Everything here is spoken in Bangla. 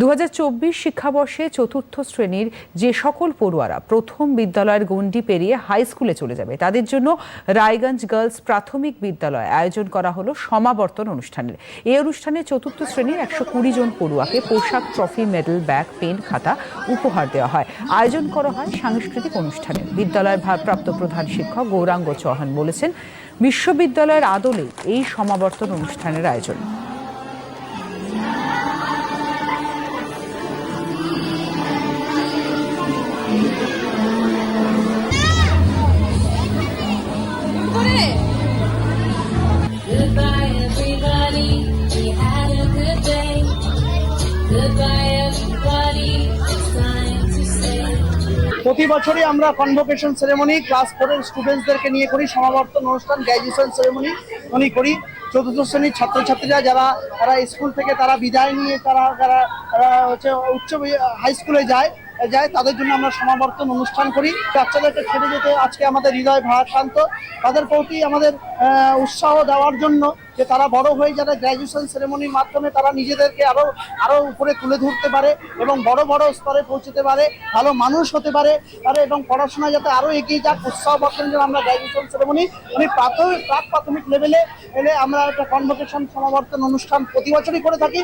দু হাজার চব্বিশ শিক্ষাবর্ষে চতুর্থ শ্রেণির যে সকল পড়ুয়ারা প্রথম বিদ্যালয়ের গণ্ডি পেরিয়ে হাই স্কুলে চলে যাবে, তাদের জন্য রায়গঞ্জ গার্লস প্রাথমিক বিদ্যালয়ে আয়োজন করা হলো সমাবর্তন অনুষ্ঠানের। এই অনুষ্ঠানে চতুর্থ শ্রেণির একশো কুড়ি জন পড়ুয়াকে পোশাক ট্রফি মেডেল ব্যাগ পেন খাতা উপহার দেওয়া হয়। আয়োজন করা হয় সাংস্কৃতিক অনুষ্ঠানে। বিদ্যালয়ের ভারপ্রাপ্ত প্রধান শিক্ষক গৌরাঙ্গ চৌহান বলেছেন, বিশ্ববিদ্যালয়ের আদলে এই সমাবর্তন অনুষ্ঠানের আয়োজন। প্রতি বছরই আমরা কনভোকেশন সেরেমনি ক্লাস ফোরের স্টুডেন্টসদেরকে নিয়ে করি, সমাবর্তন অনুষ্ঠান গ্র্যাজুয়েশন সেরেমনি উনি করি। চতুর্থ শ্রেণির ছাত্রছাত্রীরা যারা, তারা স্কুল থেকে তারা বিদায় নিয়ে তারা তারা হচ্ছে উচ্চ হাই স্কুলে যায়। যায়, তাদের জন্য আমরা সমাবর্তন অনুষ্ঠান করি। বাচ্চাদেরকে ছেড়ে যেতে আজকে আমাদের হৃদয় ভারাক্রান্ত তাদের প্রতি আমাদের উৎসাহ দেওয়ার জন্য যে তারা বড় হয়ে যারা গ্র্যাজুয়েশন সেরেমনির মাধ্যমে তারা নিজেদেরকে আরও আরও উপরে তুলে ধরতে পারে এবং বড় বড় স্তরে পৌঁছতে পারে, ভালো মানুষ হতে পারে পারে এবং পড়াশোনা যাতে আরও এগিয়ে যাক, উৎসাহ বর্ধনের জন্য আমরা গ্র্যাজুয়েশন সেরেমনি উনি প্রাথমিক, প্রাক প্রাথমিক লেভেলে এলে আমরা একটা কনভোকেশন সমাবর্তন অনুষ্ঠান প্রতি বছরই করে থাকি।